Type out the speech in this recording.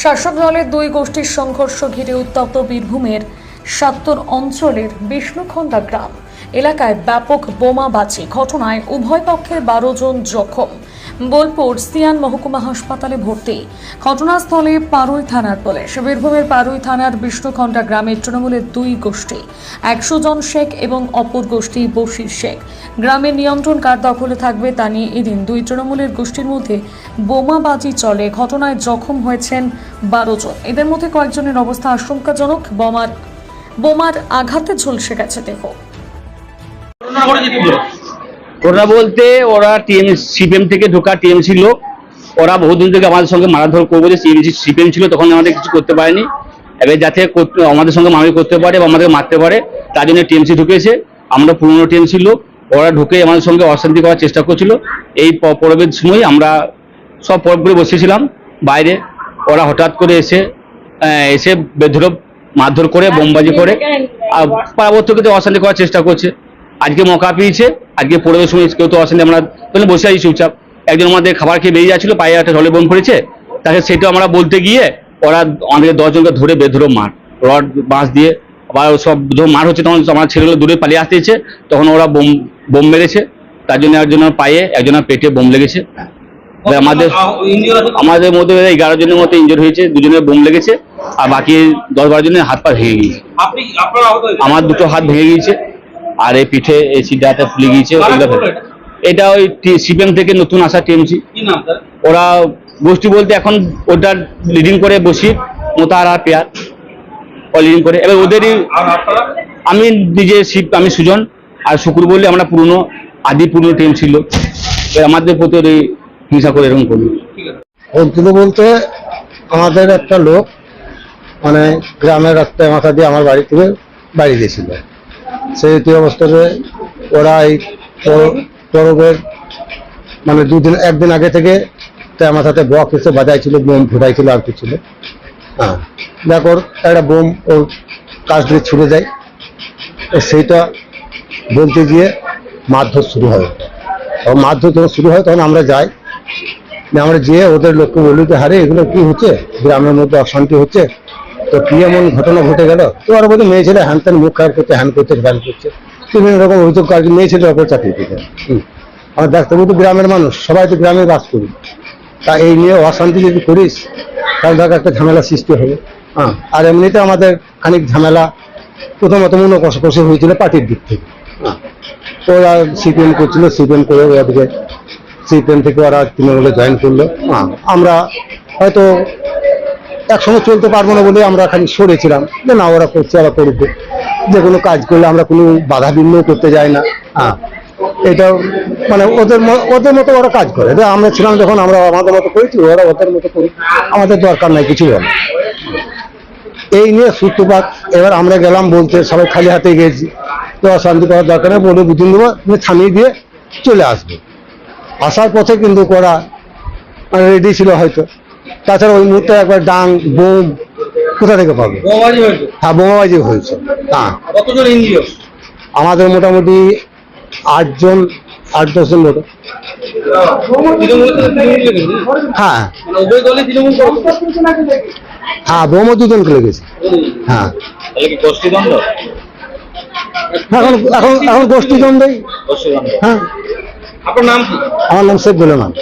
শাসক দলের দুই গোষ্ঠীর সংঘর্ষ ঘিরে উত্তপ্ত বীরভূমের সাত্তর অঞ্চলের বিষ্ণুখন্দা গ্রাম। এলাকায় ব্যাপক বোমাবাজি, ঘটনায় উভয় পক্ষের বারো জন জখম। বোলপুর সিয়ান মহকুমা হাসপাতালে ভর্তি। ঘটনাস্থলে পারুই থানার পুলিশ। বীরভূমের পারুই থানার বিষ্ণুখণ্ডা গ্রামের তৃণমূলের দুই গোষ্ঠী, একশো জন শেখ এবং অপর গোষ্ঠী বশির শেখ। গ্রামের নিয়ন্ত্রণ কার দখলে থাকবে তা নিয়ে এদিন দুই তৃণমূলের গোষ্ঠীর মধ্যে বোমাবাজি চলে। ঘটনায় জখম হয়েছেন বারো জন। এদের মধ্যে কয়েকজনের অবস্থা আশঙ্কাজনক। বোমার বোমার আঘাতে ঝলসে গেছে দেহ ঘটনা ঘটেছে কি করে? ওরা বলতে ওরা সিপিএম থেকে ঢোকা টিএমসি লোক। ওরা বহুদিন থেকে আমাদের সঙ্গে মারাধর করব যে সিপিএম ছিল তখন আমাদের কিছু করতে পারেনি। এবার যাতে আমাদের সঙ্গে মারামারি করতে পারে বা আমাদের মারতে পারে তার জন্য টিএমসি ঢুকেছে। আমরা পুরনো টিএমসি লোক ওরা ঢুকে আমাদের সঙ্গে অশান্তি করার চেষ্টা করছিল। এই পরবের সময় আমরা সব পরব করে বসেছিলাম বাইরে ওরা হঠাৎ করে এসে এসে বেধরব মারধর করে বোমবাজি করে আর পার্বত্যকে অশান্তি করার চেষ্টা করছে। আজকে মকা পেয়েছে আজকে পড়বে সময় কেউ তো অশান্তি আমরা তাহলে বসে আছি চুপচাপ একজন আমাদের খাবার খেয়ে বেরিয়ে যাচ্ছিল পায়ে একটা জলে বোম পড়েছে তাকে সেটা আমরা বলতে গিয়ে ওরা আমাদের দশজনকে ধরে বেধরো মার রড বাঁশ দিয়ে আবার সব যখন মার হচ্ছে তখন আমার ছেলেগুলো দূরে পালিয়ে আসতে ইচ্ছে তখন ওরা বোম বোম মেরেছে তার জন্য একজনের পায়ে একজনের পেটে বোম লেগেছে আমাদের? আমাদের মধ্যে এগারো জনের মতো ইঞ্জুর হয়েছে দুজনের বোম লেগেছে আর বাকি দশ বারো জনের হাত পা ভেঙে গিয়েছে? আমার দুটো হাত ভেঙে গিয়েছে আর এই পিঠে এই সিটাতে ফুলে গিয়েছে কারা এটা ওই সিপিএম থেকে নতুন আসা টিএমসি। কি ওরা গোষ্ঠী বলতে এখন ওটা লিডিং করে বসি মোতার আর পেয়ার। ও লিডিং করে। এবার ওদেরই আমি নিজে শিব আমি সুজন আর শুকুর বললে আমরা পুরনো আদি পুরনো টিম ছিল এবার আমাদের প্রতি ওই হিংসা করে এরকম করল ঠিক বলতে আমাদের একটা লোক মানে গ্রামের রাস্তায় মাথা দিয়ে আমার বাড়ি থেকে বাড়ি গেছিল। সেই তুই অবস্থাতে ওরা এই পরবের মানে দুদিন একদিন আগে থেকে তার মাথাতে বক্স এসে বাজাইছিল, বোম ফুটাইছিল, আর কি ছিল। হ্যাঁ। একটা বোম ওর কাছ দিয়ে ছুড়ে যায়। সেইটা বলতে গিয়ে মারধর শুরু হয়। তখন মারধর যখন শুরু হয় তখন আমরা যাই। আমরা যেয়ে ওদের লোককে বলি যে হারে এগুলো কি হচ্ছে? গ্রামের মধ্যে অশান্তি হচ্ছে? তো কি এমন ঘটনা ঘটে গেল? তো আর বলতে মেয়ে ছেলে হ্যান মুখ খারাপ করছে হ্যান করছে ভ্যান করছে। বিভিন্ন রকম অভিযোগ কাজ মেয়ে ছেলে ওপর চাকরি দিতে আমার ডাক্তারবাবু তো গ্রামের মানুষ সবাই তো গ্রামে বাস করি। তা এই নিয়ে অশান্তি যদি করিস তাহলে দেখ একটা ঝামেলা সৃষ্টি হবে। হ্যাঁ। আর এমনিতে আমাদের খানিক ঝামেলা প্রথমত মনে কষাকষি হয়েছিল পার্টির দিক থেকে। হ্যাঁ। তো ওরা সিপিএম করছিল সিপিএম করে ওদেরকে সিপিএম থেকে ওরা তৃণমূলে জয়েন করল। হ্যাঁ, আমরা হয়তো একসঙ্গে চলতে পারব না বলে আমরা খালি সরেছিলাম। যে না ওরা করছে ওরা করবে। যে কোনো কাজ করলে আমরা কোনো বাধা বিঘ্ন করতে যাই না। হ্যাঁ। এটা মানে ওদের ওদের মতো ওরা কাজ করে। আমরা ছিলাম যখন আমরা আমাদের মতো করেছি ওরা ওদের মতো করি। আমাদের দরকার নাই কিছু বলে এই নিয়ে সূত্রপাত। এবার আমরা গেলাম বলতে সবাই খালি হাতে গেছি। তো অশান্তি করার দরকার নেই বলে বুঝিয়ে দেবো তুমি থামিয়ে দিয়ে চলে আসবে। আসার পথে কিন্তু করা রেডি ছিল হয়তো। তাছাড়া ওই মুহূর্তে একবার ডাং বোম কোথা থেকে পাবে? হ্যাঁ বোমাবাজি হয়েছে। হ্যাঁ আমাদের মোটামুটি আটজন আট দশজন লেগেছে হ্যাঁ। মানে হ্যাঁ বোমও দুজনকে লেগেছে। হ্যাঁ। তাহলে এখন এখন এখন গোষ্ঠী দ্বন্দ্বই। হ্যাঁ। আপনার নাম কি? আমার নাম শেখ গোলাম